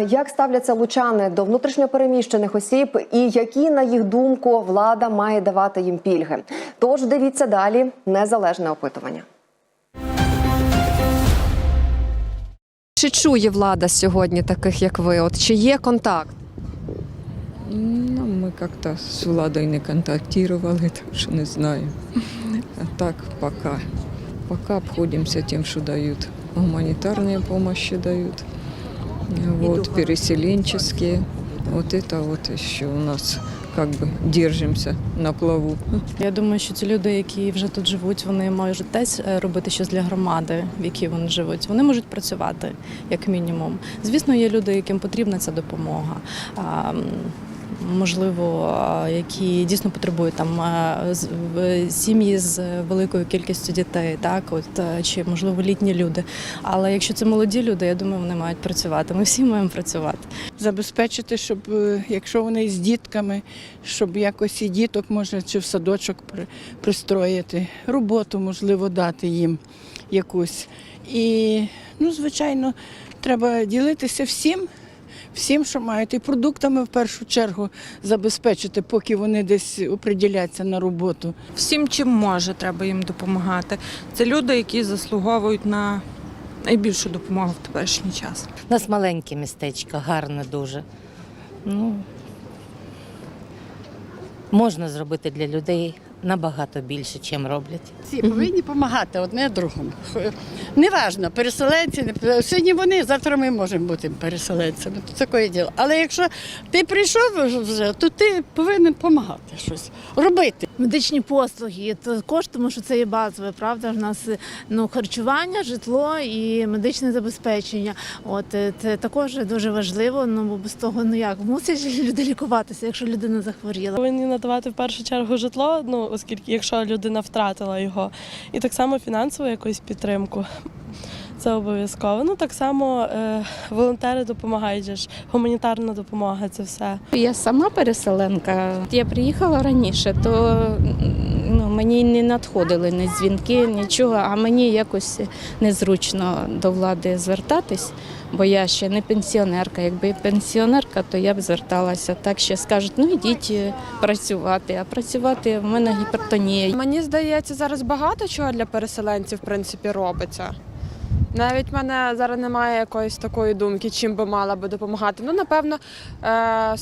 Як ставляться лучани до внутрішньопереміщених осіб, і які, на їх думку, влада має давати їм пільги? Тож дивіться далі незалежне опитування. Чи чує влада сьогодні таких, як ви? От чи є контакт? Ну, ми як-то з владою не контактували, так що не знаю. А так поки. Поки обходимося тим, що дають. Гуманитарные помощи дают. Вот, переселенческие. Вот это вот еще у нас как бы держимся на плаву. Я думаю, що ці люди, які вже тут живуть, вони можуть теж е, робити щось для громади, в якій вони живуть. Вони можуть працювати як мінімум. Звісно, є люди, яким потрібна ця допомога. Можливо, які дійсно потребують там сім'ї з великою кількістю дітей, так от е, чи можливо літні люди. Але якщо це молоді люди, я думаю, вони мають працювати. Ми всі маємо працювати. забезпечити, щоб е, якщо вони з дітками, щоб якось і діток може чи в садочок при- пристроїти, роботу можливо дати їм якусь. І, ну, звичайно, треба ділитися всім. Всім, що мають, і продуктами в першу чергу забезпечити, поки вони десь оприділяться на роботу. всім, чим може, треба їм допомагати. Це люди, які заслуговують на найбільшу допомогу в теперішній час. У нас маленьке містечко, гарне дуже. Ну, можна зробити для людей набагато більше, чим роблять. Всі повинні допомагати одне другому. Неважно, переселенці, не сьогодні вони, завтра ми можемо бути переселенцями. Це таке діло. Але якщо ти прийшов вже, то ти повинен допомагати щось робити. медичні послуги також, тому що це є базове, правда. У нас ну харчування, житло і медичне забезпечення. От е, це також дуже важливо. Ну бо без того ну як мусить люди лікуватися, якщо людина захворіла. Повинні надавати в першу чергу житло, ну оскільки якщо людина втратила його, і так само фінансову якусь підтримку. Це обов'язково. Ну так само е, волонтери допомагають, же ж, гуманітарна допомога, це все. Я сама переселенка. Я приїхала раніше, то ну, мені не надходили ні дзвінки, нічого, а мені якось незручно до влади звертатись, бо я ще не пенсіонерка. Якби пенсіонерка, то я б зверталася. Так ще скажуть, ну йдіть працювати. А працювати в мене гіпертонія. Мені здається, зараз багато чого для переселенців в принципі робиться. Навіть в мене зараз немає якоїсь такої думки, чим би мала би допомагати. Ну, напевно, е,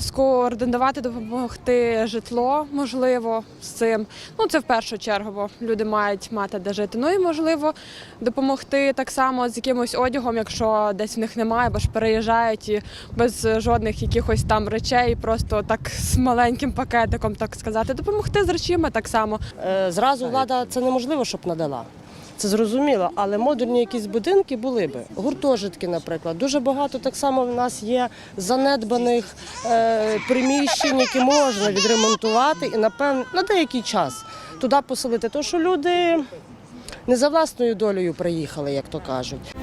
скоординувати, допомогти житло, можливо, з цим. Ну, це в першу чергу, бо люди мають мати де жити. Ну і можливо допомогти так само з якимось одягом, якщо десь в них немає, бо ж переїжджають і без жодних якихось там речей, просто так з маленьким пакетиком, так сказати, допомогти з речима так само. Е, Зразу влада це неможливо, щоб надала. Це зрозуміло, але модульні якісь будинки були би. Гуртожитки, наприклад. Дуже багато так само в нас є занедбаних е, приміщень, які можна відремонтувати і напевно на деякий час туди поселити. Тому що люди не за власною долею приїхали, як то кажуть.